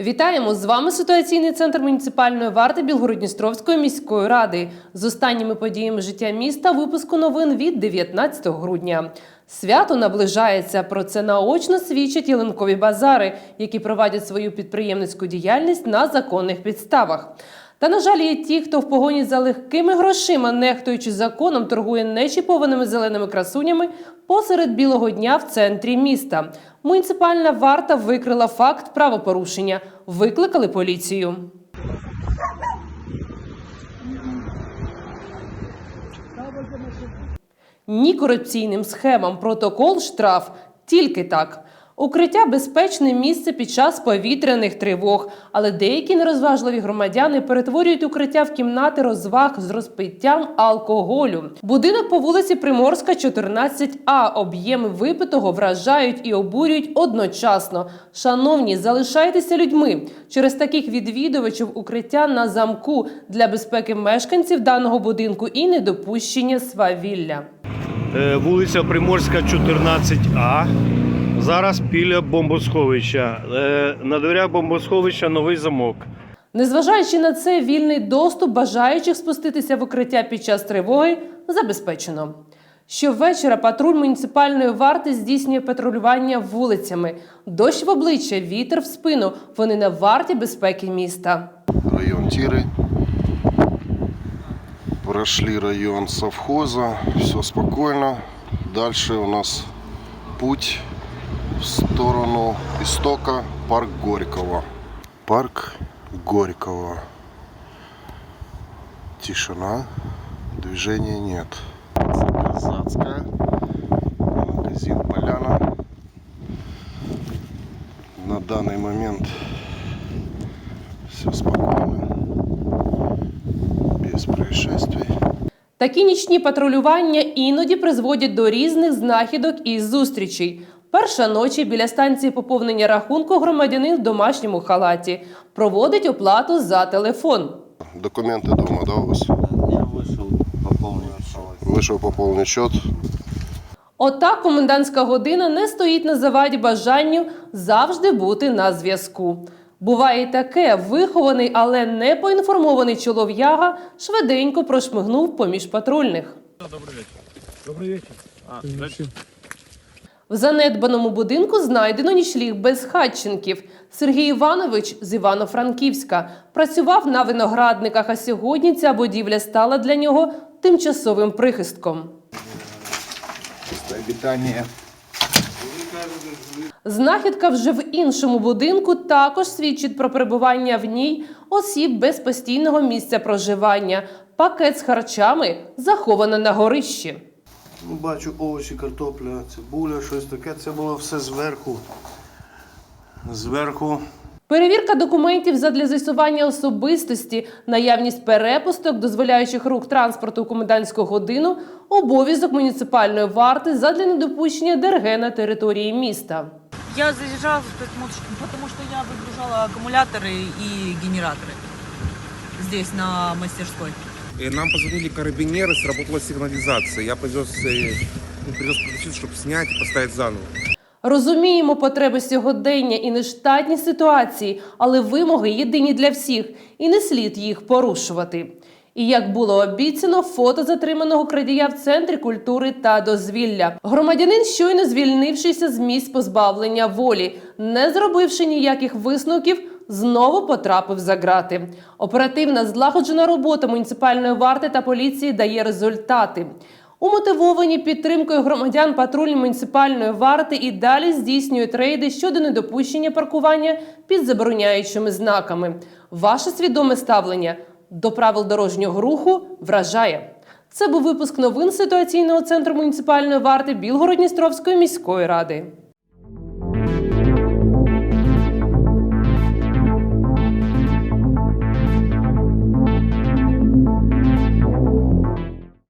Вітаємо з вами ситуаційний центр муніципальної варти Білгородністровської міської ради з останніми подіями життя міста. Випуску новин від 19 грудня. Свято наближається. Про це наочно свідчать ялинкові базари, які проводять свою підприємницьку діяльність на законних підставах. Та на жаль, є ті, хто в погоні за легкими грошима, нехтуючи законом, торгує нечіпованими зеленими красунями посеред білого дня в центрі міста. Муніципальна варта викрила факт правопорушення. Викликали поліцію. Ні корупційним схемам, протокол, штраф. Тільки так. Укриття безпечне місце під час повітряних тривог, але деякі нерозважливі громадяни перетворюють укриття в кімнати розваг з розпиттям алкоголю. Будинок по вулиці Приморська, 14А. Об'єми випитого вражають і обурюють одночасно. Шановні, залишайтеся людьми. Через таких відвідувачів укриття на замку для безпеки мешканців даного будинку і недопущення свавілля. Е, Вулиця Приморська, 14А. Зараз біля бомбосховища. Е, На дверях бомбосховища новий замок. Незважаючи на це, вільний доступ бажаючих спуститися в укриття під час тривоги забезпечено. Щовечора патруль муніципальної варти здійснює патрулювання вулицями. Дощ в обличчя, вітер в спину. Вони на варті безпеки міста. район Тиры. Прошли район совхоза, все спокойно. Дальше у нас путь в сторону истока, парк Горького. Парк Горького. Тишина, движения нет. Казацкая, магазин Поляна. На данный момент все спокойно, без происшествий. Такі нічні патрулювання іноді призводять до різних знахідок і зустрічей. Перша ночі біля станції поповнення рахунку громадянин в домашньому халаті проводить оплату за телефон. Документы дома, да, у вас? Я вышел пополнить. Вышел пополнить счет. Отак комендантська година не стоїть на заваді бажанню завжди бути на зв'язку. Буває і таке, вихований, але не поінформований чолов'яга швиденько прошмигнув поміж патрульних. в занедбаному будинку знайдено нічліг безхатченків. Сергій Іванович з Івано-Франківська працював на виноградниках, а сьогодні ця будівля стала для нього тимчасовим прихистком. Знахідка вже в іншому будинку також свідчить про перебування в ній осіб без постійного місця проживання. Пакет з харчами заховано на горищі. Ну, бачу овочі, картопля, цибуля, щось таке. Це було все зверху. Зверху. Перевірка документів задля з'ясування особистості, наявність перепусток, дозволяючих рух транспорту у комендантську годину, обов'язок муніципальної варти задля недопущення ДРГ на території міста. Я заезжала, потому что, потому что я выгружала аккумуляторы и генераторы здесь, на мастерской. И нам позвонили карабинеры, сработала сигнализация. Я повез, э, ну, привез продавцов, чтобы снять и поставить заново. Розуміємо потреби сьогодення і нештатні ситуації, але вимоги єдині для всіх, і не слід їх порушувати. І як було обіцяно, фото затриманого крадія в центрі культури та дозвілля. Громадянин, щойно звільнившися з місць позбавлення волі, не зробивши ніяких висновків, знову потрапив за ґрати. Оперативна злагоджена робота муніципальної варти та поліції дає результати. Умотивовані підтримкою громадян патруль муніципальної варти і далі здійснюють рейди щодо недопущення паркування під забороняючими знаками. Ваше свідоме ставлення до правил дорожнього руху вражає. Це був випуск новин ситуаційного центру муніципальної варти Білгородністровської міської ради.